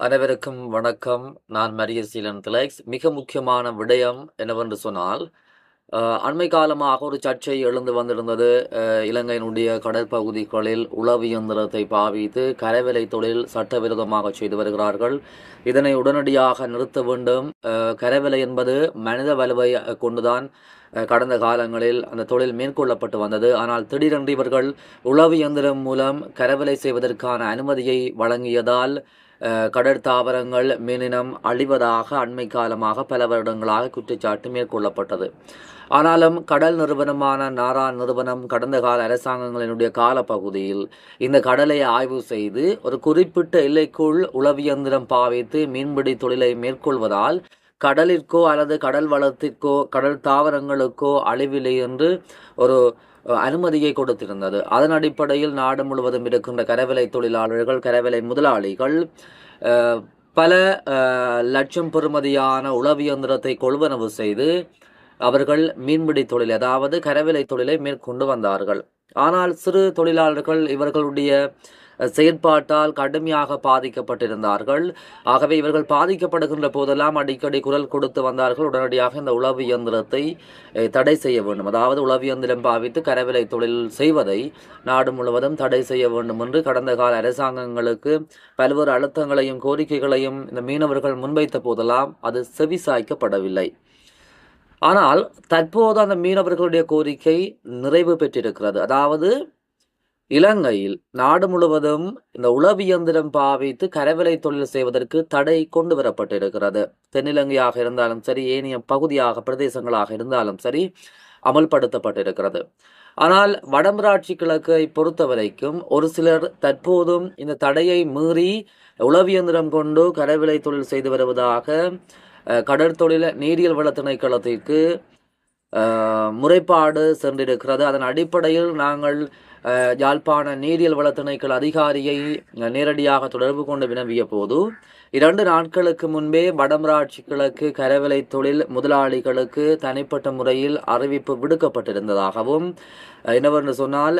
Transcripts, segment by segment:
அனைவருக்கும் வணக்கம். நான் மரிய சீலன் திலக்ஸ். மிக முக்கியமான விடயம் என்னவென்று சொன்னால் அண்மை காலமாக ஒரு சர்ச்சை எழுந்து வந்திருந்தது. இலங்கையினுடைய கடற்பகுதிகளில் உளவு இயந்திரத்தை பாவித்து கரைவேலை தொழில் சட்டவிரோதமாக செய்து வருகிறார்கள். இதனை உடனடியாக நிறுத்த வேண்டும். அஹ், கரைவேலை என்பது மனித வலுவை கொண்டுதான் கடந்த காலங்களில் அந்த தொழில் மேற்கொள்ளப்பட்டு வந்தது. ஆனால் திடீரென்று இவர்கள் உளவு இயந்திரம் மூலம் கரைவேலை செய்வதற்கான அனுமதியை வழங்கியதால் கடற்தாவரங்கள் மீனினம் அழிவதாக அண்மை காலமாக பல வருடங்களாக குற்றச்சாட்டு மேற்கொள்ளப்பட்டது. ஆனாலும் கடல் நிறுவனமான நாரா நிறுவனம் கடந்த கால அரசாங்கங்களினுடைய காலப்பகுதியில் இந்த கடலை ஆய்வு செய்து ஒரு குறிப்பிட்ட எல்லைக்குள் உளவியந்திரம் பாவித்து மீன்பிடி தொழிலை மேற்கொள்வதால் கடலிற்கோ அல்லது கடல் வளத்திற்கோ கடல் தாவரங்களுக்கோ அழிவில்லை என்று ஒரு அனுமதியை கொடுத்திருந்தது. அதன் அடிப்படையில் நாடு முழுவதும் இருக்கின்ற கரவிலை தொழிலாளர்கள் கரவிலை முதலாளிகள் பல லட்சம் பெறுமதியான உளவியந்திரத்தை கொள்வனவு செய்து அவர்கள் மீன்பிடி தொழில் அதாவது கரவிலை தொழிலை மேற்கொண்டு வந்தார்கள். ஆனால் சிறு தொழிலாளர்கள் இவர்களுடைய செயற்பாட்டால் கடுமையாக பாதிக்கப்பட்டிருந்தார்கள். ஆகவே இவர்கள் பாதிக்கப்படுகின்ற போதெல்லாம் அடிக்கடி குரல் கொடுத்து வந்தார்கள். உடனடியாக இந்த உளவு இயந்திரத்தை தடை செய்ய வேண்டும். அதாவது உளவு இயந்திரம் பாவித்து கரவிலை தொழில் செய்வதை நாடு முழுவதும் தடை செய்ய வேண்டும் என்று கடந்த கால அரசாங்கங்களுக்கு பல்வேறு அழுத்தங்களையும் கோரிக்கைகளையும் இந்த மீனவர்கள் முன்வைத்த போதெல்லாம் அது செவிசாய்க்கப்படவில்லை. ஆனால் தற்போது அந்த மீனவர்களுடைய கோரிக்கை நிறைவு பெற்றிருக்கிறது. அதாவது இலங்கையில் நாடு முழுவதும் இந்த உளவியந்திரம் பாவித்து கரவிலை தொழில் செய்வதற்கு தடை கொண்டு வரப்பட்டிருக்கிறது. தென்னிலங்கையாக இருந்தாலும் சரி ஏனைய பகுதியாக பிரதேசங்களாக இருந்தாலும் சரி அமல்படுத்தப்பட்டிருக்கிறது. ஆனால் வடமராட்சி கிழக்கை பொறுத்த வரைக்கும் ஒரு சிலர் தற்போதும் இந்த தடையை மீறி உளவியந்திரம் கொண்டு கரவிலை தொழில் செய்து வருவதாக கடற்தொழில நீரியல் வள திணைக்களத்திற்கு முறைப்பாடு சென்றிருக்கிறது. அதன் அடிப்படையில் நாங்கள் யாழ்ப்பாண நீரியல் வள திணைக்கள அதிகாரியை நேரடியாக தொடர்பு கொண்டு வினவிய போது இரண்டு நாட்களுக்கு முன்பே வடமராட்சி கிழக்கு கரவிலை தொழில் முதலாளிகளுக்கு தனிப்பட்ட முறையில் அறிவிப்பு விடுக்கப்பட்டிருந்ததாகவும் என்னவென்று சொன்னால்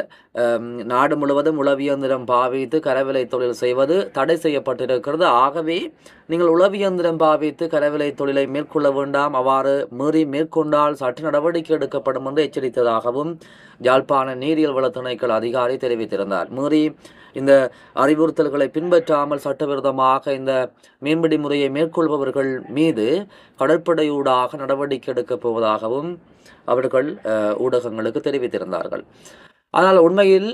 நாடு முழுவதும் உளவியந்திரம் பாவித்து கரவிலை தொழில் செய்வது தடை செய்யப்பட்டிருக்கிறது. ஆகவே நீங்கள் உளவியந்திரம் பாவித்து கரவிலை தொழிலை மேற்கொள்ள வேண்டாம். அவ்வாறு மீறி மேற்கொண்டால் சட்ட நடவடிக்கை எடுக்கப்படும் என்று எச்சரித்ததாகவும் யாழ்ப்பாண நீரியல் வள அதிகாரி தெரிவித்திருந்தார். மீறி இந்த அறிவுறுத்தல்களை பின்பற்றாமல் சட்டவிரோதமாக இந்த மீன்பிடி முறையை மேற்கொள்பவர்கள் மீது கடற்படையூடாக நடவடிக்கை எடுக்கப் போவதாகவும் அவர்கள் ஊடகங்களுக்கு தெரிவித்திருந்தார்கள். ஆனால் உண்மையில்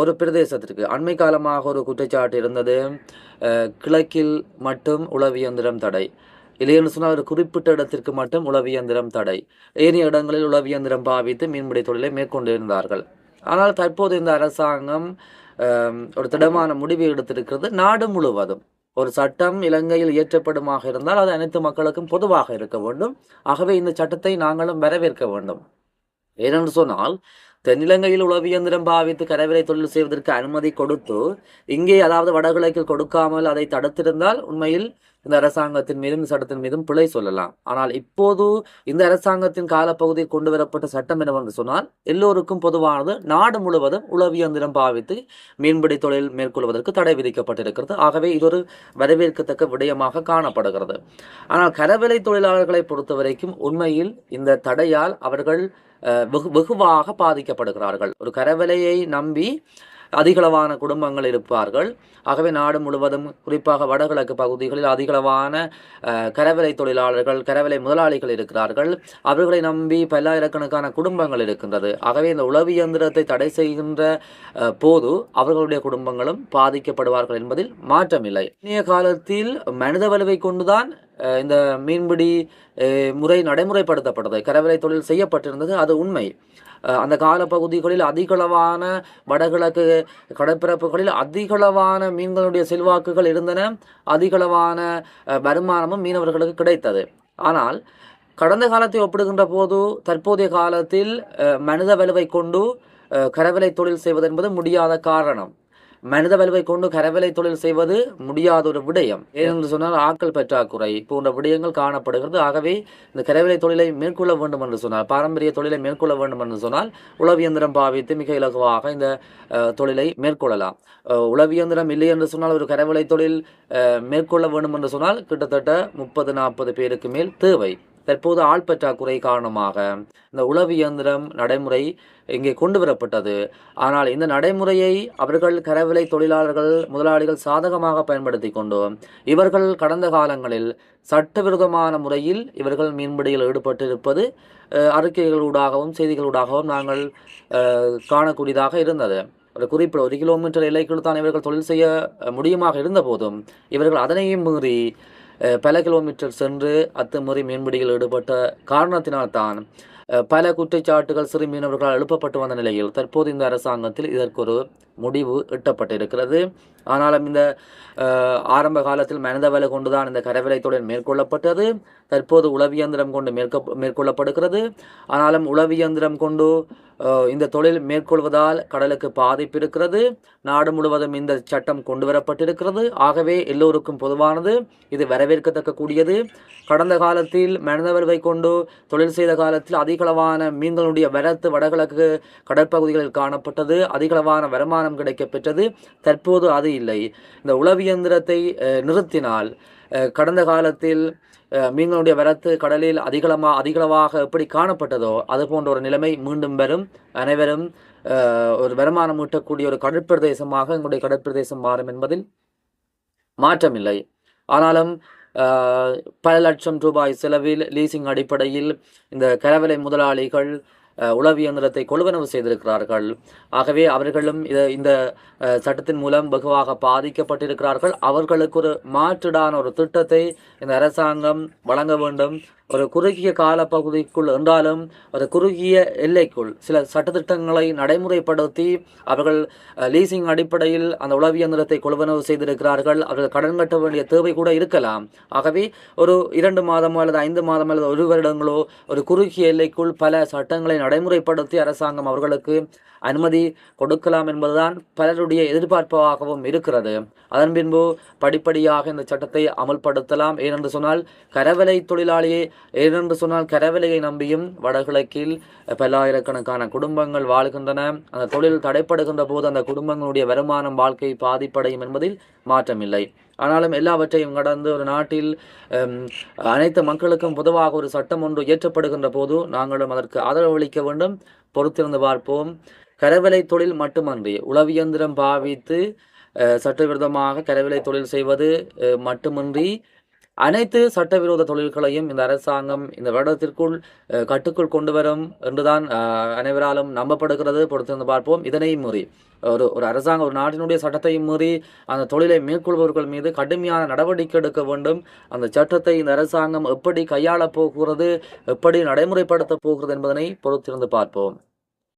ஒரு பிரதேசத்திற்கு அண்மை காலமாக ஒரு குற்றச்சாட்டு இருந்தது. கிழக்கில் மட்டும் உளவியந்திரம் தடை. இல்லைன்னு சொன்னால் ஒரு குறிப்பிட்ட இடத்திற்கு மட்டும் உளவியந்திரம் தடை. ஏனைய இடங்களில் உளவியந்திரம் பாவித்து மீன்பிடி தொழிலை மேற்கொண்டிருந்தார்கள். ஆனால் தற்போது இந்த அரசாங்கம் ஒரு திடமான முடிவை எடுத்திருக்கிறது. நாடு முழுவதும் ஒரு சட்டம் இலங்கையில் இயற்றப்படுமாக இருந்தால் அது அனைத்து மக்களுக்கும் பொதுவாக இருக்க வேண்டும். ஆகவே இந்த சட்டத்தை நாங்களும் வரவேற்க வேண்டும். ஏனென்று சொன்னால் தென்னிலங்கையில் உளவியந்திரம் பாவித்து கரவிலை தொழில் செய்வதற்கு அனுமதி கொடுத்து இங்கே அதாவது வடகிழக்கில் கொடுக்காமல் அதை தடுத்திருந்தால் உண்மையில் இந்த அரசாங்கத்தின் மீதும் இந்த சட்டத்தின் மீதும் பிழை சொல்லலாம். ஆனால் இப்போது இந்த அரசாங்கத்தின் காலப்பகுதியில் கொண்டு வரப்பட்ட சட்டம் என்னவென்று சொன்னால் எல்லோருக்கும் பொதுவானது நாடு முழுவதும் உளவியந்திரம் பாவித்து மீன்பிடி தொழில் மேற்கொள்வதற்கு தடை விதிக்கப்பட்டிருக்கிறது. ஆகவே இது ஒரு வரவேற்கத்தக்க விடயமாக காணப்படுகிறது. ஆனால் கரவிலை தொழிலாளர்களை பொறுத்தவரைக்கும் உண்மையில் இந்த தடையால் அவர்கள் வெகு வெகுவாக பாதிக்கப்படுகிறார்கள். ஒரு கரவலையை நம்பி அதிகளவான குடும்பங்கள் இருப்பார்கள். ஆகவே நாடு முழுவதும் குறிப்பாக வடகிழக்கு பகுதிகளில் அதிகளவான கரவலை தொழிலாளர்கள் கரவலை முதலாளிகள் இருக்கிறார்கள். அவர்களை நம்பி பல்லாயிரக்கணக்கான குடும்பங்கள் இருக்கின்றது. ஆகவே இந்த உளவு இயந்திரத்தை தடை செய்கின்ற போது அவர்களுடைய குடும்பங்களும் பாதிக்கப்படுவார்கள் என்பதில் மாற்றமில்லை. இன்றைய காலத்தில் மனித வலுவை கொண்டுதான் இந்த மீன்பிடி முறை நடைமுறைப்படுத்தப்பட்டது. கரவிலை தொழில் செய்யப்பட்டிருந்தது அது உண்மை. அந்த காலப்பகுதிகளில் அதிகளவான வடகிழக்கு கடற்பரப்புகளில் அதிகளவான மீன்களுடைய செல்வாக்குகள் இருந்தன. அதிகளவான வருமானமும் மீனவர்களுக்கு கிடைத்தது. ஆனால் கடந்த காலத்தை ஒப்பிடுகின்ற போது தற்போதைய காலத்தில் மனித வலுவை கொண்டு அஹ், கரவிலை தொழில் செய்வது என்பது முடியாத காரணம். மனித வலுவை கொண்டு கரவிலை தொழில் செய்வது முடியாத ஒரு விடயம். ஏனென்று சொன்னால் ஆக்கள் பற்றாக்குறை போன்ற விடயங்கள் காணப்படுகிறது. ஆகவே இந்த கரவேலை தொழிலை மேற்கொள்ள வேண்டும் என்று சொன்னால் பாரம்பரிய தொழிலை மேற்கொள்ள வேண்டும் என்று சொன்னால் உளவியந்திரம் பாவித்து மிக இலகுவாக இந்த தொழிலை மேற்கொள்ளலாம். உளவியந்திரம் இல்லை என்று சொன்னால் ஒரு கரவிலை தொழில் மேற்கொள்ள வேண்டும் என்று சொன்னால் கிட்டத்தட்ட முப்பது நாற்பது பேருக்கு மேல் தேவை. தற்போது ஆள் பற்றாக்குறை காரணமாக இந்த உளவு இயந்திரம் நடைமுறை இங்கே கொண்டு வரப்பட்டது ஆனால் இந்த நடைமுறையை அவர்கள் கரவிலை தொழிலாளர்கள் முதலாளிகள் சாதகமாக பயன்படுத்தி கொண்டு இவர்கள் கடந்த காலங்களில் சட்டவிரோதமான முறையில் இவர்கள் மீன்பிடியில் ஈடுபட்டிருப்பது அறிக்கைகளூடாகவும் செய்திகளூடாகவும் நாங்கள் காணக்கூடியதாக இருந்தது. ஒரு குறிப்பிட்ட ஒரு கிலோமீட்டர் எல்லைக்குள் தான் இவர்கள் தொழில் செய்ய முடியுமாக இருந்த போதும் இவர்கள் அதனையும் மீறி பல கிலோமீட்டர் சென்று அத்துமுறை மீன்பிடிகள் ஈடுபட்ட காரணத்தினால்தான் பல குற்றச்சாட்டுகள் சிறு மீனவர்களால் எழுப்பப்பட்டு வந்த நிலையில் தற்போது இந்த அரசாங்கத்தில் இதற்கு ஒரு முடிவு எட்டப்பட்டிருக்கிறது. ஆனாலும் இந்த ஆரம்ப காலத்தில் மனித வேலை கொண்டுதான் இந்த கரவிலை தொழில் மேற்கொள்ளப்பட்டது. தற்போது உளவியந்திரம் கொண்டு மேற்க மேற்கொள்ளப்படுகிறது. ஆனாலும் உளவியந்திரம் கொண்டு இந்த தொழில் மேற்கொள்வதால் கடலுக்கு பாதிப்பு இருக்கிறது நாடு முழுவதும் இந்த சட்டம் கொண்டு வரப்பட்டிருக்கிறது ஆகவே எல்லோருக்கும் பொதுவானது. இது வரவேற்கத்தக்க கூடியது கடந்த காலத்தில் மனித கொண்டு தொழில் செய்த காலத்தில் அதிகளவான மீன்களுடைய வரத்து வடகிழக்கு கடற்பகுதிகளில் காணப்பட்டது. அதிகளவான வருமானம் கிடைக்கப்பெற்றது. தற்போது அது இல்லை. இந்த உளவியந்திரத்தை நிறுத்தினால் கடந்த காலத்தில் மீன்களுடைய வரத்து கடலில் அதிகளமாக அதிகளவாக எப்படி காணப்பட்டதோ அது போன்ற ஒரு நிலைமை மீண்டும் வரும். அனைவரும் ஒரு வருமானம் ஈட்டக்கூடிய ஒரு கடற்பிரதேசமாக எங்களுடைய கடற்பிரதேசம் மாறும் என்பதில் மாற்றமில்லை. ஆனாலும் பல லட்சம் ரூபாய் செலவில் லீசிங் அடிப்படையில் இந்த கரவலை முதலாளிகள் உளவு இயந்திரத்தை கொள்வனவு செய்திருக்கிறார்கள். ஆகவே அவர்களும் இத இந்த சட்டத்தின் மூலம் வெகுவாக பாதிக்கப்பட்டிருக்கிறார்கள். அவர்களுக்கு ஒரு மாற்றுடான ஒரு திட்டத்தை இந்த அரசாங்கம் வழங்க வேண்டும். ஒரு குறுகிய காலப்பகுதிக்குள் என்றாலும் ஒரு குறுகிய எல்லைக்குள் சில சட்டத்திட்டங்களை நடைமுறைப்படுத்தி அவர்கள் லீசிங் அடிப்படையில் அந்த உளவியந்திரத்தை கொள்வனவு செய்திருக்கிறார்கள். அவர்கள் கடன் கட்ட வேண்டிய தேவை கூட இருக்கலாம். ஆகவே ஒரு இரண்டு மாதமோ அல்லது ஐந்து மாதம் அல்லது ஒரு வருடங்களோ ஒரு குறுகிய எல்லைக்குள் பல சட்டங்களை நடைமுறைப்படுத்தி அரசாங்கம் அவர்களுக்கு அனுமதி கொடுக்கலாம் என்பதுதான் பலருடைய எதிர்பார்ப்பாகவும் இருக்கிறது. அதன் பின்பு படிப்படியாக இந்த சட்டத்தை அமல்படுத்தலாம். ஏனென்று சொன்னால் கரவலை தொழிலாளியை ஏனென்று சொன்னால் கரவிலையை நம்பியும் வடகிழக்கில் பல்லாயிரக்கணக்கான குடும்பங்கள் வாழ்கின்றன. அந்த தொழில் தடைப்படுகின்ற போது அந்த குடும்பங்களுடைய வருமானம் வாழ்க்கை பாதிப்படையும் என்பதில் மாற்றமில்லை. ஆனாலும் எல்லாவற்றையும் கடந்து ஒரு நாட்டில் அனைத்து மக்களுக்கும் பொதுவாக ஒரு சட்டம் ஒன்று இயற்றப்படுகின்ற போது நாங்களும் அதற்கு ஆதரவளிக்க வேண்டும். பொறுத்திருந்து பார்ப்போம். கரவிலை தொழில் மட்டுமன்றி உளவியந்திரம் பாவித்து சட்டவிரோதமாக கரவிலை தொழில் செய்வது அஹ், மட்டுமின்றி அனைத்து சட்டவிரோத தொழில்களையும் இந்த அரசாங்கம் இந்த வருடத்திற்குள் கட்டுக்குள் கொண்டு வரும் என்றுதான் அனைவராலும் நம்பப்படுகிறது. பொறுத்திருந்து பார்ப்போம். இதனையும் மீறி ஒரு ஒரு அரசாங்கம் ஒரு நாட்டினுடைய சட்டத்தையும் மீறி அந்த தொழிலை மேற்கொள்பவர்கள் மீது கடுமையான நடவடிக்கை எடுக்க வேண்டும். அந்த சட்டத்தை இந்த அரசாங்கம் எப்படி கையாளப் போகிறது எப்படி நடைமுறைப்படுத்தப் போகிறது என்பதனை பொறுத்திருந்து பார்ப்போம்.